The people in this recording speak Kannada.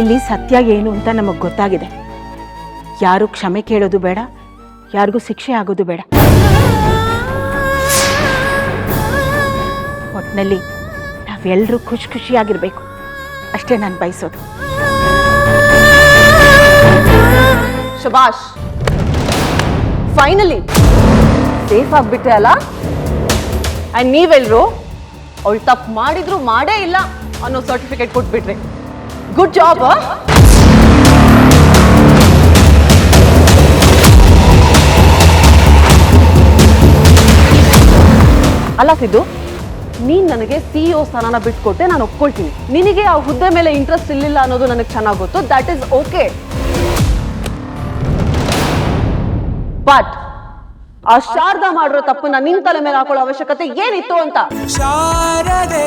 ಇಲ್ಲಿ ಸತ್ಯ ಏನು ಅಂತ ನಮಗೆ ಗೊತ್ತಾಗಿದೆ. ಯಾರು ಕ್ಷಮೆ ಕೇಳೋದು ಬೇಡ, ಯಾರಿಗೂ ಶಿಕ್ಷೆ ಆಗೋದು ಬೇಡ. ಒಟ್ಟಿನಲ್ಲಿ ನಾವೆಲ್ಲರೂ ಖುಷಿ ಖುಷಿಯಾಗಿರಬೇಕು. ಅಷ್ಟೇ ನಾನು ಬಯಸೋದು. ಶಬಾಷ್ ಫೈನಲಿ ಸೇಫ್ ಆಗ್ಬಿಟ್ಟೆ ಅಲ್ಲ? ಆ್ಯಂಡ್ ನೀವೆಲ್ಲರೂ ಅವಳು ತಪ್ಪು ಮಾಡಿದ್ರು ಮಾಡೇ ಇಲ್ಲ ಅನ್ನೋ ಸರ್ಟಿಫಿಕೇಟ್ ಕೊಟ್ಬಿಟ್ರಿ. ಗುಡ್ ಜಾಬ್ ಅಲ್ಲ ಸಿದ್ದು, ನೀನ್ ನನಗೆ ಸಿಇಒ ಸ್ಥಾನನ ಬಿಟ್ಕೊಟ್ಟೆ, ನಾನು ಒಪ್ಕೊಳ್ತೀನಿ. ನಿನಗೆ ಆ ಹುದ್ದೆ ಮೇಲೆ ಇಂಟ್ರೆಸ್ಟ್ ಇಲ್ಲಿಲ್ಲ ಅನ್ನೋದು ನನಗೆ ಚೆನ್ನಾಗಿ ಗೊತ್ತು ದಟ್ ಈಸ್ ಓಕೆ ಬಟ್ ಆ ಶಾರದಾ ಮಾಡಿರೋ ತಪ್ಪನ್ನ ನಿನ್ ತಲೆ ಮೇಲೆ ಹಾಕೊಳ್ಳೋ ಅವಶ್ಯಕತೆ ಏನಿತ್ತು ಅಂತ? ಶಾರದೆ.